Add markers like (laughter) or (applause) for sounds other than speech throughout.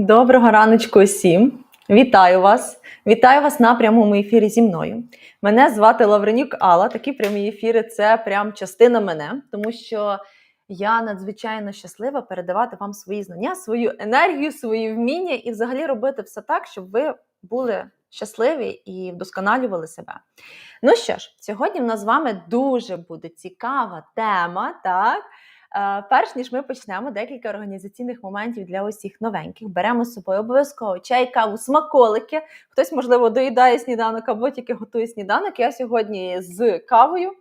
Доброго раночку усім! Вітаю вас! Вітаю вас на прямому ефірі зі мною. Мене звати Лавренюк Алла. Такі прямі ефіри це прям частина мене, тому що я надзвичайно щаслива передавати вам свої знання, свою енергію, свої вміння і взагалі робити все так, щоб ви були щасливі і вдосконалювали себе. Ну що ж, сьогодні в нас з вами дуже буде цікава тема, так? Е, Перш ніж ми почнемо декілька організаційних моментів для усіх новеньких. Беремо з собою обов'язково чай, каву, смаколики. Хтось, можливо, доїдає сніданок або тільки готує сніданок. Я сьогодні з кавою.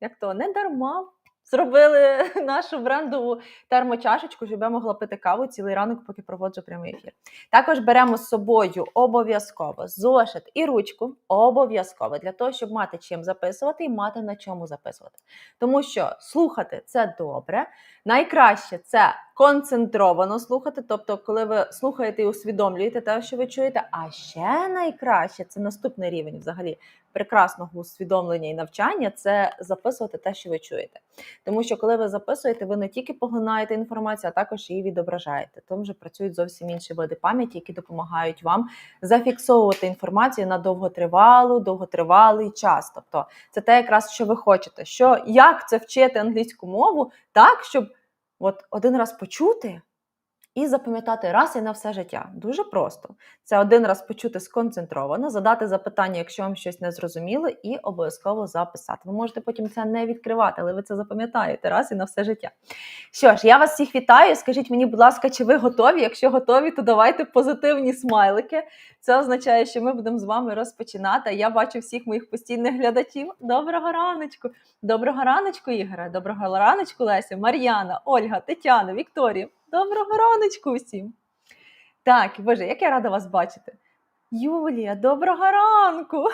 Як то не дарма. Зробили (laughs) нашу брендову термочашечку, щоб я могла пити каву цілий ранок, поки проводжу прямий ефір. Також беремо з собою обов'язково зошит і ручку обов'язково для того, щоб мати чим записувати і мати на чому записувати. Тому що слухати це добре. Найкраще це концентровано слухати, тобто, коли ви слухаєте і усвідомлюєте те, що ви чуєте. А ще найкраще це наступний рівень взагалі прекрасного усвідомлення і навчання це записувати те, що ви чуєте. Тому що, коли ви записуєте, ви не тільки поглинаєте інформацію, а також її відображаєте. Тому вже працюють зовсім інші види пам'яті, які допомагають вам зафіксовувати інформацію на довготривалу, довготривалий час. Тобто, це те, якраз що ви хочете. Що як це вчити англійську мову так, щоб от один раз почути. І запам'ятати раз і на все життя. Дуже просто. Це один раз почути сконцентровано, задати запитання, якщо вам щось не зрозуміло, і обов'язково записати. Ви можете потім це не відкривати, але ви це запам'ятаєте раз і на все життя. Що ж, я вас всіх вітаю. Скажіть мені, будь ласка, чи ви готові? Якщо готові, то давайте позитивні смайлики. Це означає, що ми будемо з вами розпочинати. Я бачу всіх моїх постійних глядачів. Доброго раночку! Доброго раночку, Ігоре! Доброго раночку, Леся, Мар'яна, Ольга, Тетяна, Вікторія. Доброго раночку всім! Так, Боже, як я рада вас бачити. Юлія, доброго ранку!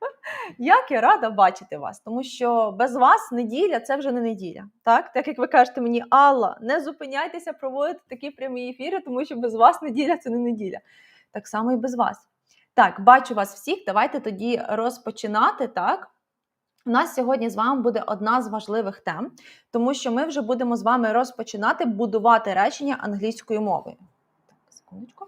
(laughs) Як я рада бачити вас, тому що без вас неділя це вже не неділя. Так, так як ви кажете мені, Алла, не зупиняйтеся проводити такі прямі ефіри, тому що без вас неділя це не неділя. Так само і без вас. Так, бачу вас всіх. Давайте тоді розпочинати. Так, у нас сьогодні з вами буде одна з важливих тем, тому що ми вже будемо з вами розпочинати будувати речення англійською мовою. Так, секундочку.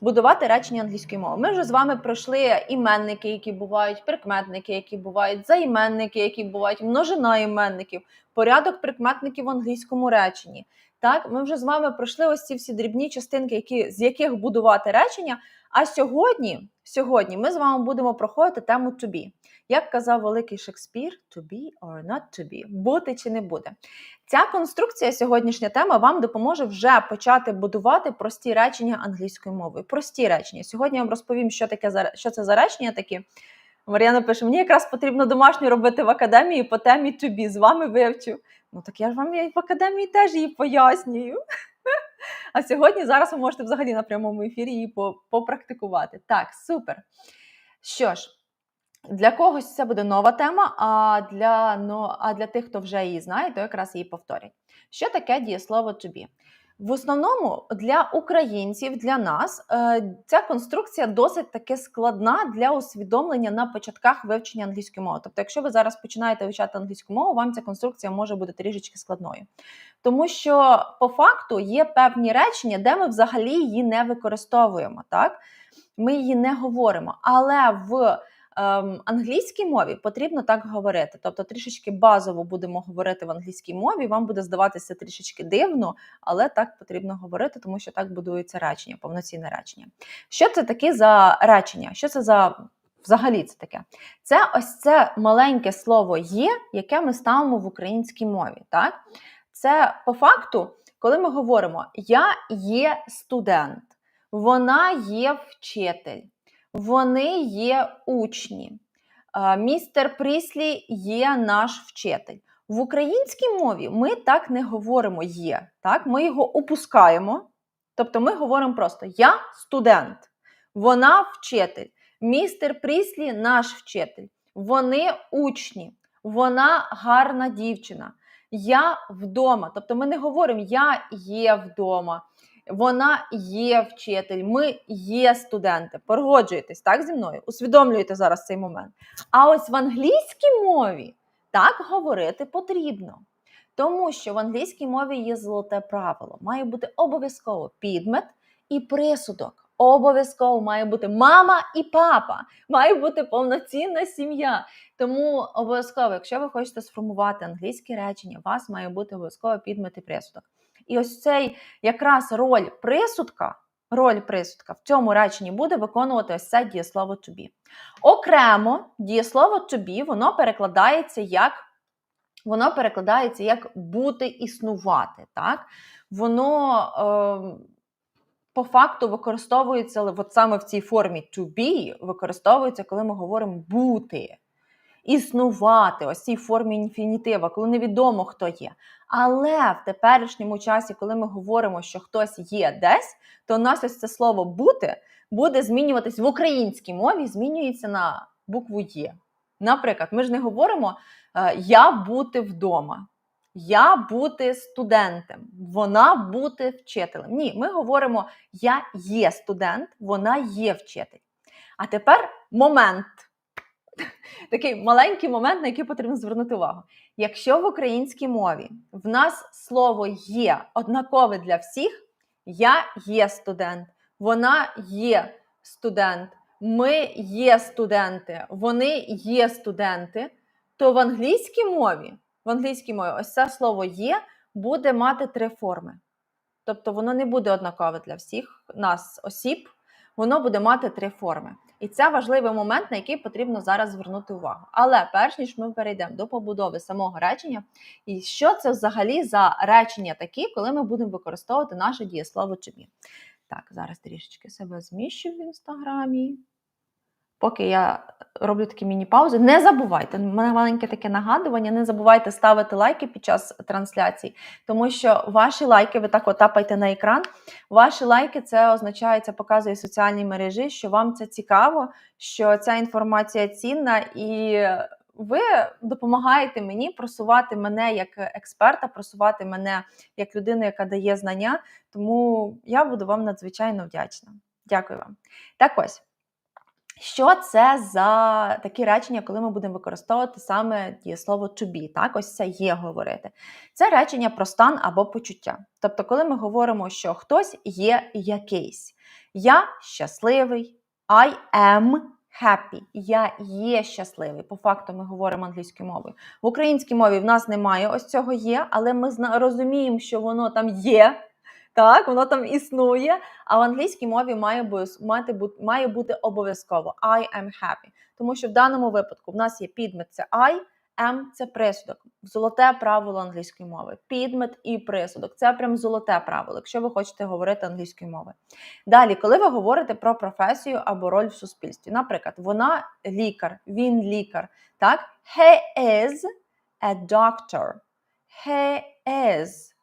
Будувати речення англійською мовою. Ми вже з вами пройшли іменники, які бувають, прикметники, які бувають, займенники, які бувають, множина іменників, порядок прикметників в англійському реченні. Так, ми вже з вами пройшли ось ці всі дрібні частинки, які, з яких будувати речення. А сьогодні, сьогодні ми з вами будемо проходити тему to be. Як казав великий Шекспір, to be or not to be, бути чи не буде. Ця конструкція, сьогоднішня тема, вам допоможе вже почати будувати прості речення англійською мовою. Прості речення. Сьогодні я вам розповім, що таке що це за речення такі. Мар'яна пише: мені якраз потрібно домашню робити в академії по темі to be. З вами вивчу. Ну так я ж вам в академії теж її пояснюю. А сьогодні зараз ви можете взагалі на прямому ефірі її попрактикувати. Так, супер. Що ж, для когось це буде нова тема, а для, ну, а для тих, хто вже її знає, то якраз її повторять. Що таке дієслово be? В основному для українців, для нас, ця конструкція досить таки складна для усвідомлення на початках вивчення англійської мови. Тобто, якщо ви зараз починаєте вивчати англійську мову, вам ця конструкція може бути трішечки складною. Тому що по факту є певні речення, де ми взагалі її не використовуємо. Так? Ми її не говоримо. Але в англійській мові потрібно так говорити. Тобто, трішечки базово будемо говорити в англійській мові. Вам буде здаватися трішечки дивно, але так потрібно говорити, тому що так будується речення, повноцінне речення. Що це таке за речення? Що це за взагалі це таке? Це ось це маленьке слово є, яке ми ставимо в українській мові. Так? Це по факту, коли ми говоримо Я є студент, вона є вчитель. Вони є учні. Містер Пріслі є наш вчитель. В українській мові ми так не говоримо є. Так? Ми його опускаємо. Тобто ми говоримо просто Я студент, вона вчитель. Містер Пріслі наш вчитель. Вони учні, вона гарна дівчина. Я вдома. Тобто ми не говоримо Я є вдома вона є вчитель, ми є студенти. Погоджуєтесь так зі мною? Усвідомлюєте зараз цей момент. А ось в англійській мові так говорити потрібно. Тому що в англійській мові є золоте правило. Має бути обов'язково підмет і присудок. Обов'язково має бути мама і папа, має бути повноцінна сім'я. Тому обов'язково, якщо ви хочете сформувати англійське речення, у вас має бути обов'язково підмет і присудок. І ось цей якраз роль присудка, роль присудка в цьому реченні буде виконувати ось це дієслово to be. Окремо дієслово to be, воно перекладається як воно перекладається як бути існувати. Так? Воно е, по факту використовується от саме в цій формі to be, використовується, коли ми говоримо бути, існувати, ось цій формі інфінітива, коли невідомо хто є. Але в теперішньому часі, коли ми говоримо, що хтось є десь, то у нас ось це слово бути буде змінюватись в українській мові, змінюється на букву Є. Наприклад, ми ж не говоримо е, я бути вдома, я бути студентом, вона бути вчителем. Ні, ми говоримо я є студент, вона є вчитель. А тепер момент. Такий маленький момент, на який потрібно звернути увагу. Якщо в українській мові в нас слово є однакове для всіх, я є студент, вона є студент, ми є студенти, вони є студенти, то в англійській мові, в англійській мові ось це слово є буде мати три форми. Тобто воно не буде однакове для всіх нас осіб, воно буде мати три форми. І це важливий момент, на який потрібно зараз звернути увагу. Але перш ніж ми перейдемо до побудови самого речення, і що це взагалі за речення такі, коли ми будемо використовувати наше дієслово to be. Так, зараз трішечки себе зміщу в інстаграмі. Поки я роблю такі міні-паузи, не забувайте, мене маленьке таке нагадування, не забувайте ставити лайки під час трансляції, тому що ваші лайки, ви так от тапайте на екран. Ваші лайки це означає, це показує соціальні мережі, що вам це цікаво, що ця інформація цінна, і ви допомагаєте мені просувати мене як експерта, просувати мене як людину, яка дає знання. Тому я буду вам надзвичайно вдячна. Дякую вам. Так ось. Що це за такі речення, коли ми будемо використовувати саме дієслово to be? Так, ось це є говорити. Це речення про стан або почуття. Тобто, коли ми говоримо, що хтось є якийсь. Я щасливий, I am happy. Я є щасливий. По факту ми говоримо англійською мовою. В українській мові в нас немає ось цього є, але ми розуміємо, що воно там є. Так, воно там існує, а в англійській мові має мати, має бути обов'язково I am happy. Тому що в даному випадку в нас є підмет це I, am – це присудок. Золоте правило англійської мови. Підмет і присудок. Це прям золоте правило, якщо ви хочете говорити англійською мовою. Далі, коли ви говорите про професію або роль в суспільстві, наприклад, вона лікар, він лікар. Так? He is a doctor. He is.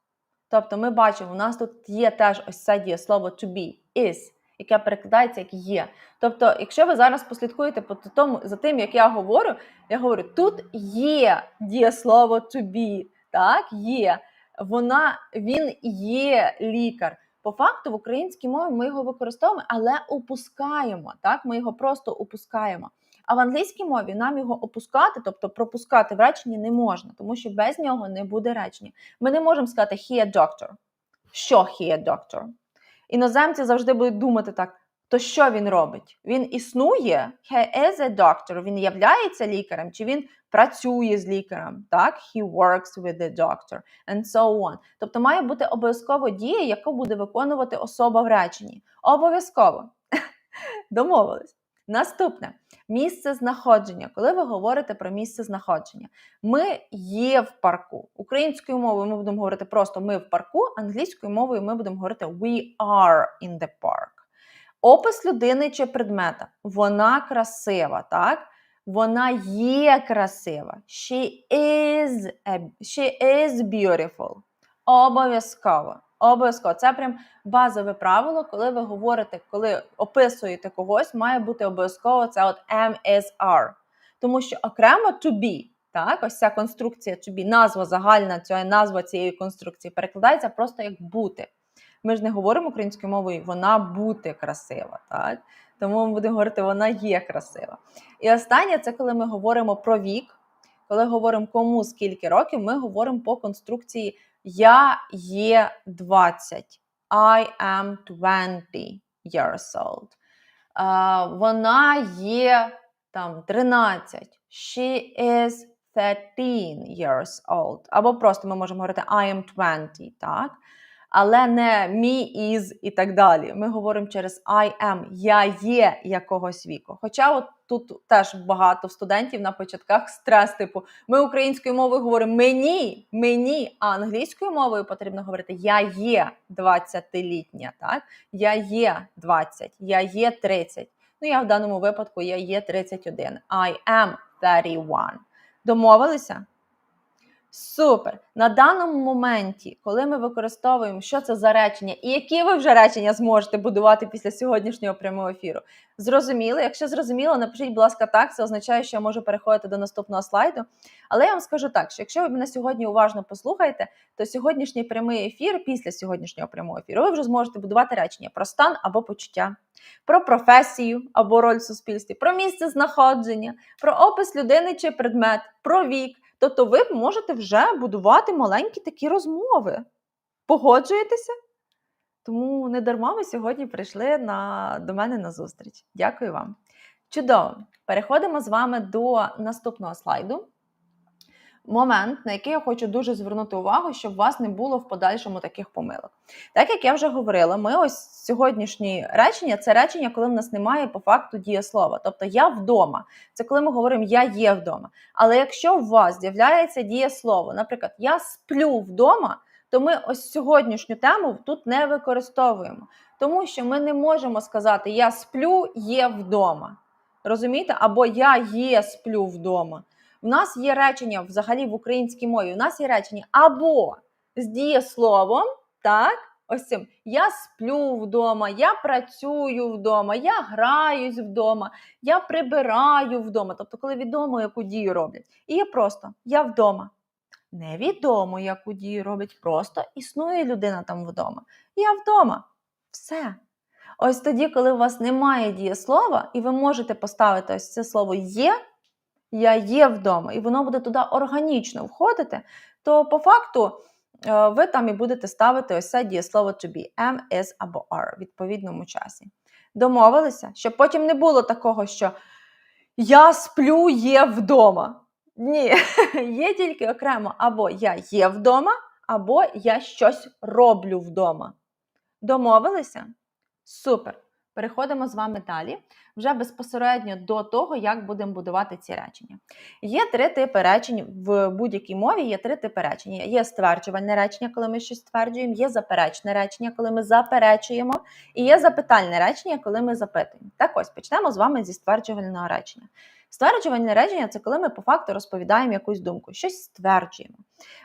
Тобто ми бачимо, у нас тут є теж ось це дієслово to be, is, яке перекладається як є. Тобто, якщо ви зараз послідкуєте по тому, за тим, як я говорю, я говорю, тут є дієслово to be, так, є. Вона, Він є лікар. По факту в українській мові ми його використовуємо, але опускаємо. Так, Ми його просто опускаємо. А в англійській мові нам його опускати, тобто пропускати в реченні не можна, тому що без нього не буде речення. Ми не можемо сказати he a doctor. Що he a doctor? Іноземці завжди будуть думати так. То що він робить? Він існує, he is a doctor, він являється лікарем, чи він працює з лікарем? Так, he works with the doctor, and so on. Тобто має бути обов'язково дія, яку буде виконувати особа в реченні. Обов'язково. (laughs) Домовились. Наступне місце знаходження. Коли ви говорите про місце знаходження, ми є в парку. Українською мовою ми будемо говорити просто ми в парку, англійською мовою ми будемо говорити we are in the park. Опис людини чи предмета. Вона красива, так? Вона є красива. She is, a, she is beautiful. Обов'язково. Обов'язково це прям базове правило, коли ви говорите, коли описуєте когось, має бути обов'язково це от MSR. Тому що окремо to be, так, ось ця конструкція to be, назва загальна, ця назва цієї конструкції перекладається просто як бути. Ми ж не говоримо українською мовою, вона бути красива. так? Тому ми будемо говорити, вона є красива. І останнє це коли ми говоримо про вік. Коли говоримо кому скільки років, ми говоримо по конструкції я є 20. I am 20 years old. Uh, вона є там 13. She is 13 years old. Або просто ми можемо говорити I am 20, так? Але не me is і так далі. Ми говоримо через I am. Я є якогось віку. Хоча от тут теж багато студентів на початках стрес, типу, ми українською мовою говоримо мені, мені, а англійською мовою потрібно говорити Я є 20-літня, так? Я є 20, я є 30. Ну, я в даному випадку я є 31. I am 31. Домовилися? Супер! На даному моменті, коли ми використовуємо, що це за речення, і які ви вже речення зможете будувати після сьогоднішнього прямого ефіру. Зрозуміли? Якщо зрозуміло, напишіть, будь ласка, так, це означає, що я можу переходити до наступного слайду. Але я вам скажу так, що якщо ви мене сьогодні уважно послухаєте, то сьогоднішній прямий ефір, після сьогоднішнього прямого ефіру, ви вже зможете будувати речення про стан або почуття, про професію або роль в суспільстві, про місце знаходження, про опис людини чи предмет, про вік. Тобто ви можете вже будувати маленькі такі розмови. Погоджуєтеся? Тому не дарма ви сьогодні прийшли на, до мене на зустріч. Дякую вам. Чудово! Переходимо з вами до наступного слайду. Момент, на який я хочу дуже звернути увагу, щоб у вас не було в подальшому таких помилок. Так як я вже говорила, ми ось сьогоднішні речення це речення, коли в нас немає по факту дієслова. Тобто я вдома. Це коли ми говоримо я є вдома. Але якщо у вас з'являється дієслово, наприклад, я сплю вдома, то ми ось сьогоднішню тему тут не використовуємо, тому що ми не можемо сказати Я сплю є вдома. Розумієте? Або я є сплю вдома. В нас є речення взагалі в українській мові. У нас є речення або з дієсловом, так, ось цим я сплю вдома, я працюю вдома, я граюсь вдома, я прибираю вдома. Тобто, коли відомо, яку дію роблять. І є просто я вдома. Невідомо, яку дію роблять, просто існує людина там вдома. Я вдома. Все. Ось тоді, коли у вас немає дієслова, і ви можете поставити ось це слово є, я є вдома, і воно буде туди органічно входити, то по факту е, ви там і будете ставити ось це дієслово to be, am, is або are в відповідному часі. Домовилися, щоб потім не було такого, що я сплю є вдома. Ні, (laughs) є тільки окремо або я є вдома, або я щось роблю вдома. Домовилися? Супер! Переходимо з вами далі, вже безпосередньо до того, як будемо будувати ці речення. Є три типи речень в будь-якій мові. Є три типи речення. Є стверджувальне речення, коли ми щось стверджуємо, є заперечне речення, коли ми заперечуємо, і є запитальне речення, коли ми запитуємо. Так ось почнемо з вами зі стверджувального речення. Стверджувальне речення це коли ми по факту розповідаємо якусь думку, щось стверджуємо.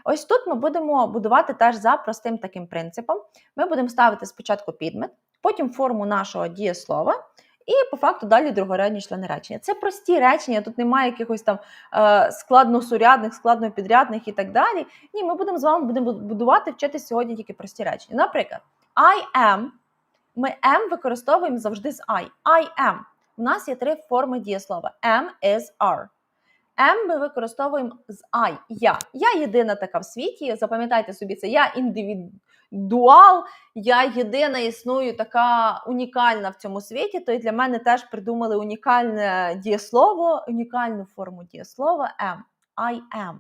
Ось тут ми будемо будувати теж за простим таким принципом. Ми будемо ставити спочатку підмет, потім форму нашого дієслова. І по факту далі другорядні члени речення. Це прості речення, тут немає якихось там е, складносурядних, складнопідрядних і так далі. Ні, ми будемо з вами будемо будувати вчити сьогодні тільки прості речення. Наприклад, I am. Ми am використовуємо завжди з I. I am. У нас є три форми дієслова: am, is, are. Am ми використовуємо з I. Я. Я єдина така в світі. Запам'ятайте собі, це я індивідуал, я єдина існую така унікальна в цьому світі. То й для мене теж придумали унікальне дієслово, унікальну форму дієслова am. I am.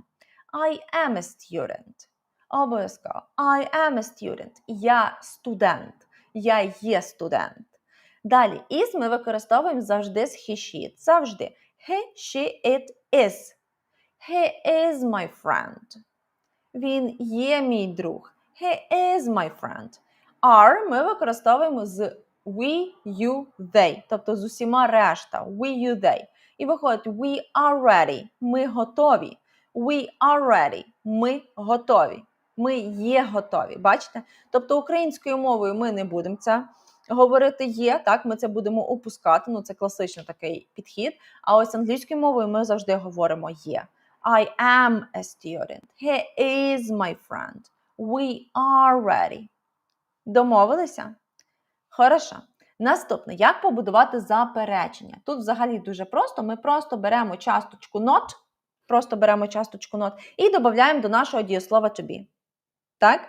I am a student. Обов'язково. I am a student. Я студент. Я є студент. Далі, is ми використовуємо завжди з he, she. Завжди. He, she, it is. He is my friend. Він є мій друг. He is my friend. Are ми використовуємо з we, you, they. Тобто з усіма решта. We, you, they. І виходить we are ready. Ми готові. We are ready. Ми готові. Ми є готові. Бачите? Тобто українською мовою ми не будемо це говорити є, так, ми це будемо опускати. Ну, це класичний такий підхід. А ось англійською мовою ми завжди говоримо є. I am a student. He is my friend. We are ready. Домовилися? Хорошо. Наступне, як побудувати заперечення? Тут взагалі дуже просто. Ми просто беремо часточку not, просто беремо часточку not і додаємо до нашого дієслова to be. Так?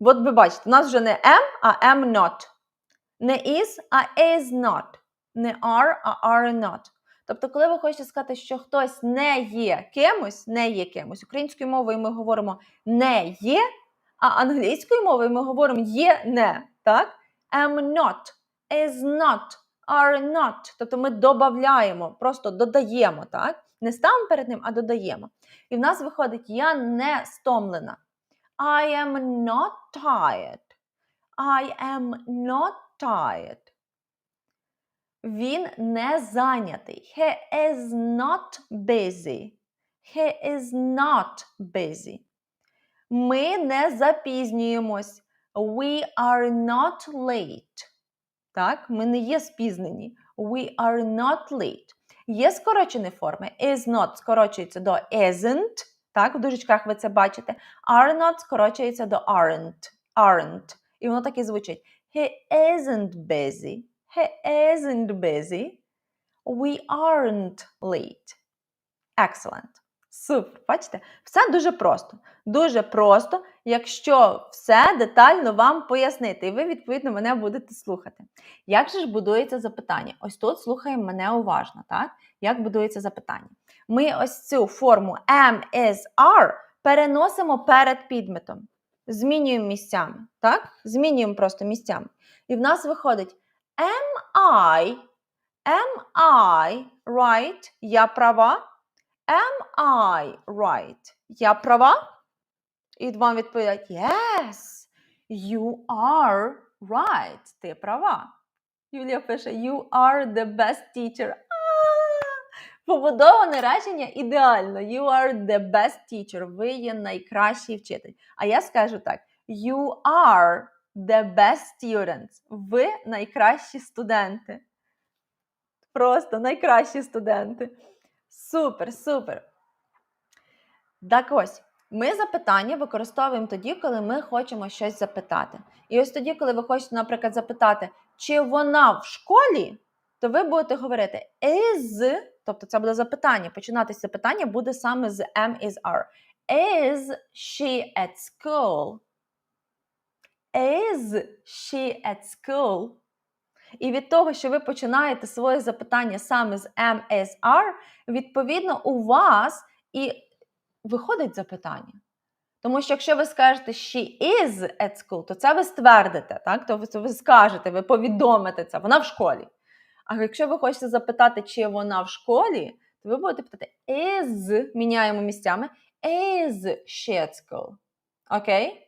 От ви бачите, у нас вже не am, а am not. Не is, а is not. Не are, а are not. Тобто, коли ви хочете сказати, що хтось не є кимось, не є кимось. Українською мовою ми говоримо не є, а англійською мовою ми говоримо є не. Так? Am not, is not, are not. Тобто ми додаємо, просто додаємо, так? Не ставимо перед ним, а додаємо. І в нас виходить я не стомлена. I am not tired. I am not tired. Він не зайнятий. He is not busy. He is not busy. Ми не запізнюємось. We are not late. Так, ми не є спізнені. We are not late. Є скорочені форми. Is not скорочується до isn't. Так, в дужечках ви це бачите. Are not скорочується до aren't. aren't. І воно так і звучить. He isn't busy. He isn't busy. We aren't late. Excellent. Супер. Бачите? Все дуже просто. Дуже просто, якщо все детально вам пояснити, і ви, відповідно, мене будете слухати. Як же ж будується запитання? Ось тут слухаємо мене уважно, так? Як будується запитання? Ми ось цю форму am, is, are переносимо перед підметом. Змінюємо місцями, так? Змінюємо просто місцями. І в нас виходить am I, am I right? Я права? Am I right? Я права? І вам відповідають Yes, you are right. Ти права. Юлія пише: You are the best teacher. Побудоване речення ідеально. You are the best teacher. Ви є найкращий вчитель. А я скажу так: You are the best students. Ви найкращі студенти. Просто найкращі студенти. Супер, супер. Так ось, ми запитання використовуємо тоді, коли ми хочемо щось запитати. І ось тоді, коли ви хочете, наприклад, запитати, чи вона в школі, то ви будете говорити is, тобто це буде запитання. Починатися запитання буде саме з am, is, are. Is she at school? Is she at school? І від того, що ви починаєте своє запитання саме з are, відповідно, у вас і виходить запитання. Тому що якщо ви скажете she is at school, то це ви ствердите, так? То ви скажете, ви повідомите це, вона в школі. А якщо ви хочете запитати, чи вона в школі, то ви будете питати is, міняємо місцями, is she at school? Окей?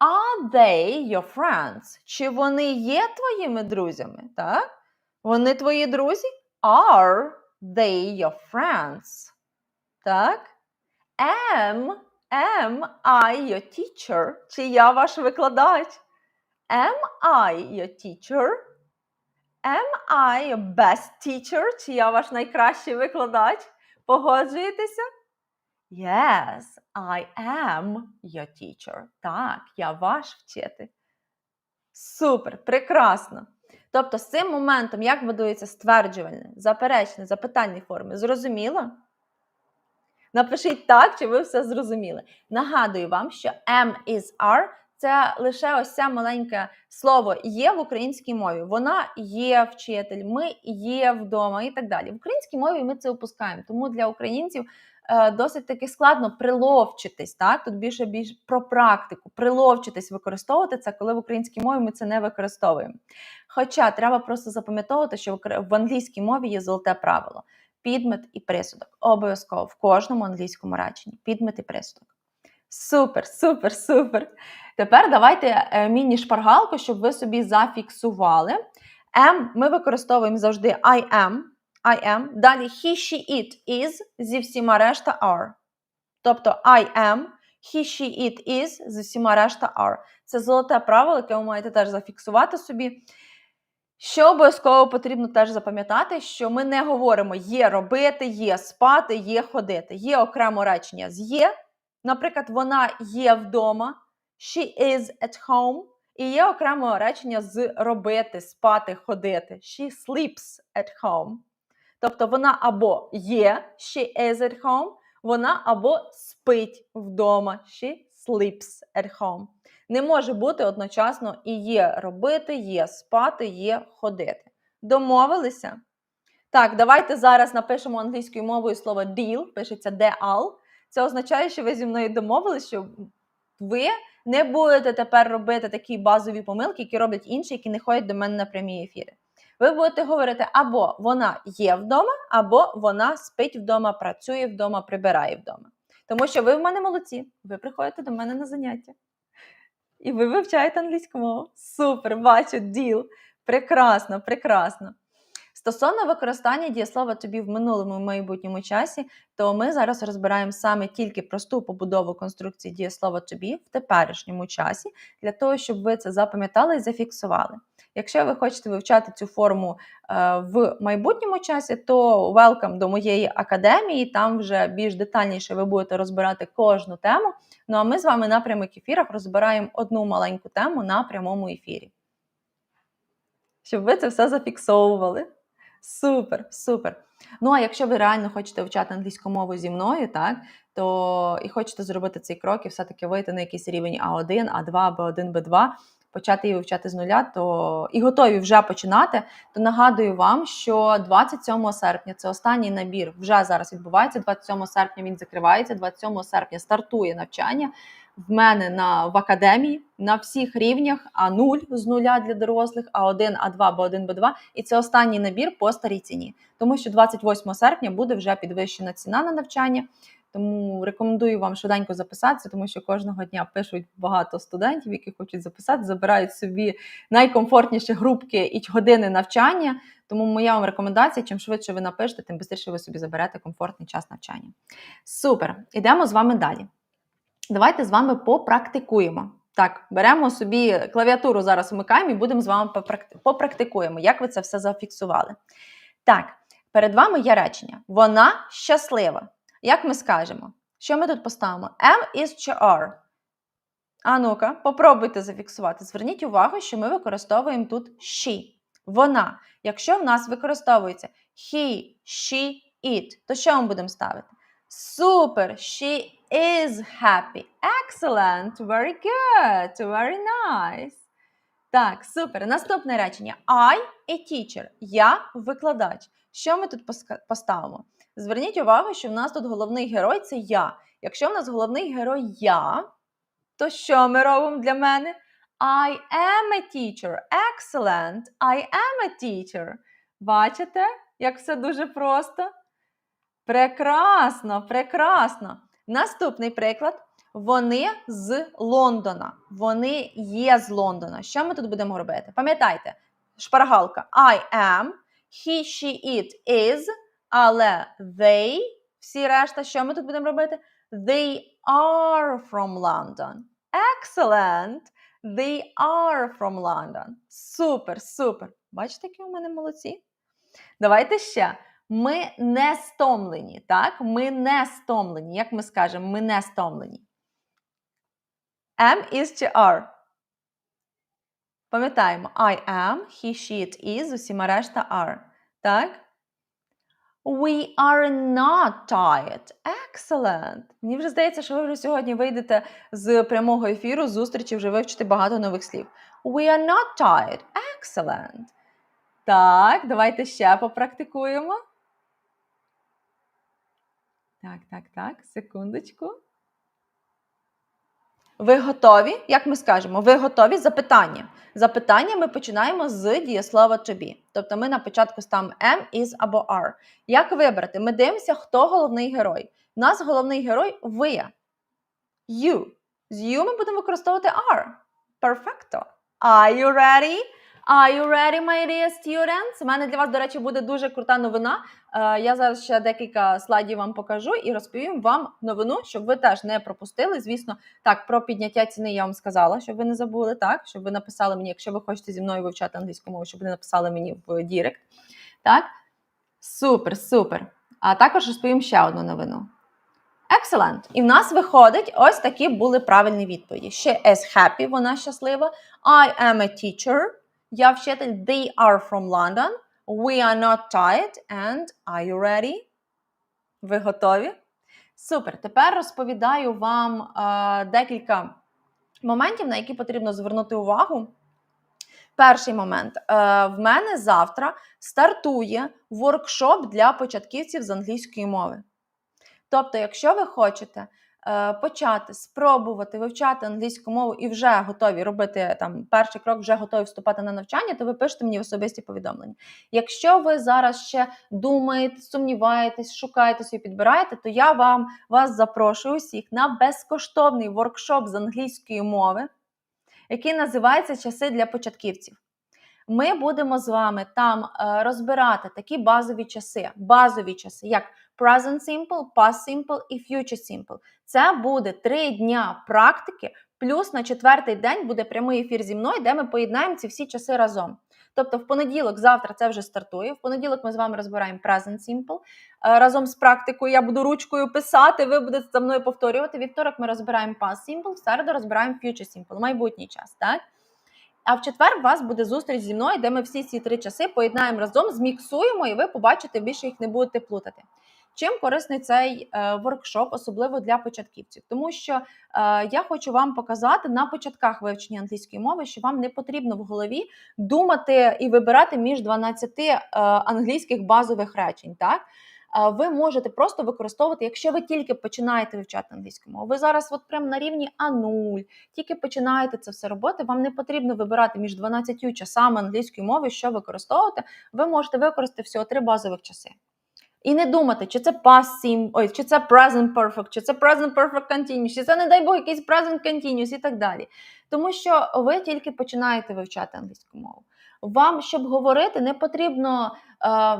Are they your friends? Чи вони є твоїми друзями? Так? Вони твої друзі? Are they your friends? Так? Am, am I your teacher? Чи я ваш викладач? Am I your teacher? Am I your best teacher? Чи я ваш найкращий викладач? Погоджуєтеся? Yes, I am your teacher. Так, я ваш вчитель. Супер, прекрасно. Тобто, з цим моментом, як будується стверджувальне, заперечне, запитальні форми, зрозуміло? Напишіть так, чи ви все зрозуміли. Нагадую вам, що am is are це лише ось це маленьке слово є в українській мові. Вона є вчитель, ми є вдома і так далі. В українській мові ми це опускаємо. Тому для українців досить таки складно приловчитись. Так? Тут більше більш про практику, приловчитись, використовувати це, коли в українській мові ми це не використовуємо. Хоча треба просто запам'ятовувати, що в англійській мові є золоте правило підмет і присудок. Обов'язково в кожному англійському реченні. Підмет і присудок. Супер, супер, супер. Тепер давайте е, міні-шпаргалку, щоб ви собі зафіксували. Am ми використовуємо завжди I am. I am. Далі he, she, it, is зі всіма решта are. Тобто I am, he, she, it, is зі всіма решта are. Це золоте правило, яке ви маєте теж зафіксувати собі. Що обов'язково потрібно теж запам'ятати, що ми не говоримо є робити, є спати, є ходити. Є окремо речення з є. Наприклад, вона є вдома, she is at home. І є окремо речення з робити, спати, ходити. She sleeps at home. Тобто вона або є, she is at home, вона або спить вдома, she sleeps at home. Не може бути одночасно і є робити, є спати, є ходити. Домовилися? Так, давайте зараз напишемо англійською мовою слово deal, пишеться deal. Це означає, що ви зі мною домовились, що ви не будете тепер робити такі базові помилки, які роблять інші, які не ходять до мене на прямі ефіри. Ви будете говорити або вона є вдома, або вона спить вдома, працює вдома, прибирає вдома. Тому що ви в мене молодці, ви приходите до мене на заняття. І ви вивчаєте англійську мову. Супер, бачу, діл. Прекрасно, прекрасно. Стосовно використання дієслова тобі в минулому і майбутньому часі, то ми зараз розбираємо саме тільки просту побудову конструкції дієслова тобі в теперішньому часі, для того, щоб ви це запам'ятали і зафіксували. Якщо ви хочете вивчати цю форму е, в майбутньому часі, то welcome до моєї академії. Там вже більш детальніше ви будете розбирати кожну тему. Ну а ми з вами на прямих ефірах розбираємо одну маленьку тему на прямому ефірі. Щоб ви це все зафіксовували. Супер, супер. Ну, а якщо ви реально хочете вивчати англійську мову зі мною, так, то і хочете зробити цей крок і все-таки вийти на якийсь рівень А1, А2, Б1, Б2, почати її вивчати з нуля, то і готові вже починати, то нагадую вам, що 27 серпня це останній набір, вже зараз відбувається. 27 серпня він закривається, 27 серпня стартує навчання. В мене на в академії на всіх рівнях А0 з нуля для дорослих, А1, А2, Б1, Б2. І це останній набір по старій ціні. Тому що 28 серпня буде вже підвищена ціна на навчання. Тому рекомендую вам швиденько записатися, тому що кожного дня пишуть багато студентів, які хочуть записати, забирають собі найкомфортніші групки і години навчання. Тому моя вам рекомендація: чим швидше ви напишете, тим швидше ви собі заберете комфортний час навчання. Супер! Ідемо з вами далі. Давайте з вами попрактикуємо. Так, беремо собі клавіатуру зараз вмикаємо і будемо з вами попрактикуємо, як ви це все зафіксували. Так, перед вами є речення. Вона щаслива. Як ми скажемо? Що ми тут поставимо? M is чи R? А ну-ка, попробуйте зафіксувати. Зверніть увагу, що ми використовуємо тут she. Вона. Якщо в нас використовується he, she, it, то що ми будемо ставити? Супер! She is happy. Excellent! Very good! Very nice. Так, супер. Наступне речення. I a teacher. Я викладач. Що ми тут поставимо? Зверніть увагу, що в нас тут головний герой це я. Якщо в нас головний герой я, то що ми робимо для мене? I am a teacher. Excellent. I am a teacher. Бачите, як все дуже просто? Прекрасно, прекрасно. Наступний приклад. Вони з Лондона. Вони є з Лондона. Що ми тут будемо робити? Пам'ятайте, шпаргалка I am, he, she, it is, але they, всі решта, що ми тут будемо робити? They are from London. Excellent! They are from London. Супер, супер. Бачите, які у мене молодці? Давайте ще. Ми не стомлені, так? Ми не стомлені. Як ми скажемо, ми не стомлені. Am, is чи are? Пам'ятаємо, I am, he, she, it is, усіма решта are. Так? We are not tired. Excellent! Мені вже здається, що ви вже сьогодні вийдете з прямого ефіру, зустрічі вже вивчити багато нових слів. We are not tired. Excellent! Так, давайте ще попрактикуємо. Так, так, так, секундочку. Ви готові? Як ми скажемо, ви готові запитання? Запитання ми починаємо з дієслова to be. Тобто ми на початку ставимо am, is або are. Як вибрати? Ми дивимося, хто головний герой. У нас головний герой ви. You. З you ми будемо використовувати are. Perfecto. Are you ready? Are you ready, my dear students? У мене для вас, до речі, буде дуже крута новина. Е, я зараз ще декілька слайдів вам покажу і розповім вам новину, щоб ви теж не пропустили. Звісно, так, про підняття ціни я вам сказала, щоб ви не забули, так, щоб ви написали мені, якщо ви хочете зі мною вивчати англійську мову, щоб ви написали мені в Дірект. Так? Супер, супер. А також розповім ще одну новину. Excellent. І в нас виходить ось такі були правильні відповіді. Ще is happy, вона щаслива. I am a teacher. Я вчитель. They are from London. We are not tired. And are you ready? Ви готові? Супер. Тепер розповідаю вам е, декілька моментів, на які потрібно звернути увагу. Перший момент. Е, в мене завтра стартує воркшоп для початківців з англійської мови. Тобто, якщо ви хочете почати спробувати вивчати англійську мову і вже готові робити там перший крок, вже готові вступати на навчання, то ви пишете мені в особисті повідомлення. Якщо ви зараз ще думаєте, сумніваєтесь, шукаєте собі, підбираєте, то я вам вас запрошую усіх на безкоштовний воркшоп з англійської мови, який називається Часи для початківців. Ми будемо з вами там е, розбирати такі базові часи, базові часи, як present simple, past simple і future simple. Це буде три дня практики, плюс на четвертий день буде прямий ефір зі мною, де ми поєднаємо ці всі часи разом. Тобто, в понеділок, завтра це вже стартує. В понеділок ми з вами розбираємо present simple. Е, Разом з практикою я буду ручкою писати, ви будете за мною повторювати. Вівторок ми розбираємо past simple, в середу розбираємо future simple, майбутній час. так? А в четвер у вас буде зустріч зі мною, де ми всі ці три часи поєднаємо разом, зміксуємо, і ви побачите, більше їх не будете плутати. Чим корисний цей е, воркшоп, особливо для початківців? Тому що е, я хочу вам показати на початках вивчення англійської мови, що вам не потрібно в голові думати і вибирати між 12 е, англійських базових речень. Так? Ви можете просто використовувати, якщо ви тільки починаєте вивчати англійську мову. Ви зараз, от прямо на рівні А0, тільки починаєте це все робити. Вам не потрібно вибирати між 12 часами англійської мови, що використовувати. Ви можете використати всього три базових часи. І не думати, чи це past sim, ой, чи це present perfect, чи це present perfect continuous, чи це, не дай Бог, якийсь present continuous і так далі. Тому що ви тільки починаєте вивчати англійську мову. Вам, щоб говорити, не потрібно е,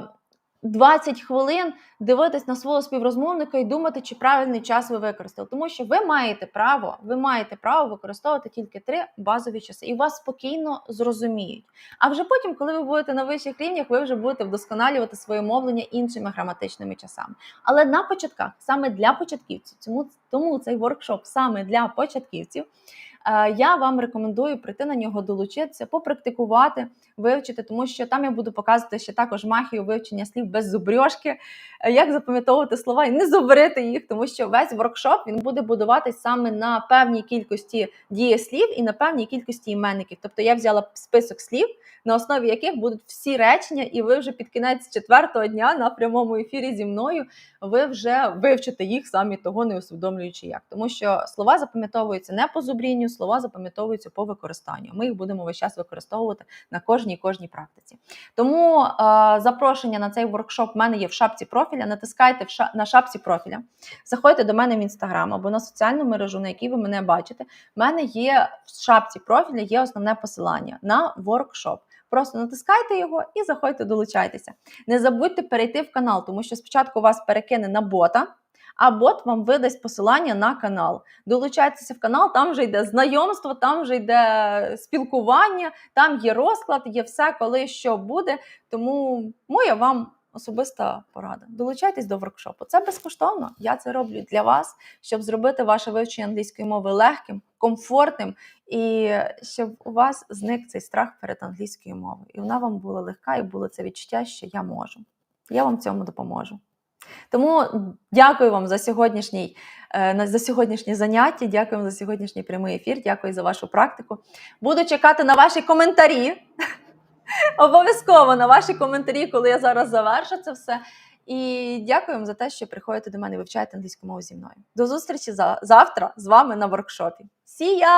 20 хвилин дивитись на свого співрозмовника і думати, чи правильний час ви використали. Тому що ви маєте право, ви маєте право використовувати тільки три базові часи, і вас спокійно зрозуміють. А вже потім, коли ви будете на вищих рівнях, ви вже будете вдосконалювати своє мовлення іншими граматичними часами. Але на початках, саме для початківців, тому, цей воркшоп саме для початківців. Е, Я вам рекомендую прийти на нього, долучитися, попрактикувати, вивчити, тому що там я буду показувати ще також магію вивчення слів без зубрьошки, е, як запам'ятовувати слова і не зубрити їх, тому що весь воркшоп він буде будуватись саме на певній кількості дієслів і на певній кількості іменників. Тобто я взяла список слів, на основі яких будуть всі речення, і ви вже під кінець четвертого дня на прямому ефірі зі мною ви вже вивчите їх самі того, не усвідомлюючи як. Тому що слова запам'ятовуються не по зубрінню, слова запам'ятовуються по використанню. Ми їх будемо весь час використовувати на кожній кожній практиці. Тому е, запрошення на цей воркшоп в мене є в шапці профіля. Натискайте в ша- на шапці профіля, заходьте до мене в інстаграм або на соціальну мережу, на якій ви мене бачите. В мене є в шапці профіля є основне посилання на воркшоп. Просто натискайте його і заходьте, долучайтеся. Не забудьте перейти в канал, тому що спочатку вас перекине на бота, а бот вам видасть посилання на канал. Долучайтеся в канал, там вже йде знайомство, там вже йде спілкування, там є розклад, є все, коли що буде. Тому моя вам особиста порада. Долучайтесь до воркшопу. Це безкоштовно. Я це роблю для вас, щоб зробити ваше вивчення англійської мови легким, комфортним і щоб у вас зник цей страх перед англійською мовою. І вона вам була легка, і було це відчуття, що я можу. Я вам цьому допоможу. Тому дякую вам за сьогоднішній, е, за сьогоднішнє заняття, дякую вам за сьогоднішній прямий ефір, дякую за вашу практику. Буду чекати на ваші коментарі. (laughs) Обов'язково на ваші коментарі, коли я зараз завершу це все. І дякую вам за те, що приходите до мене і вивчаєте англійську мову зі мною. До зустрічі завтра з вами на воркшопі. Ya!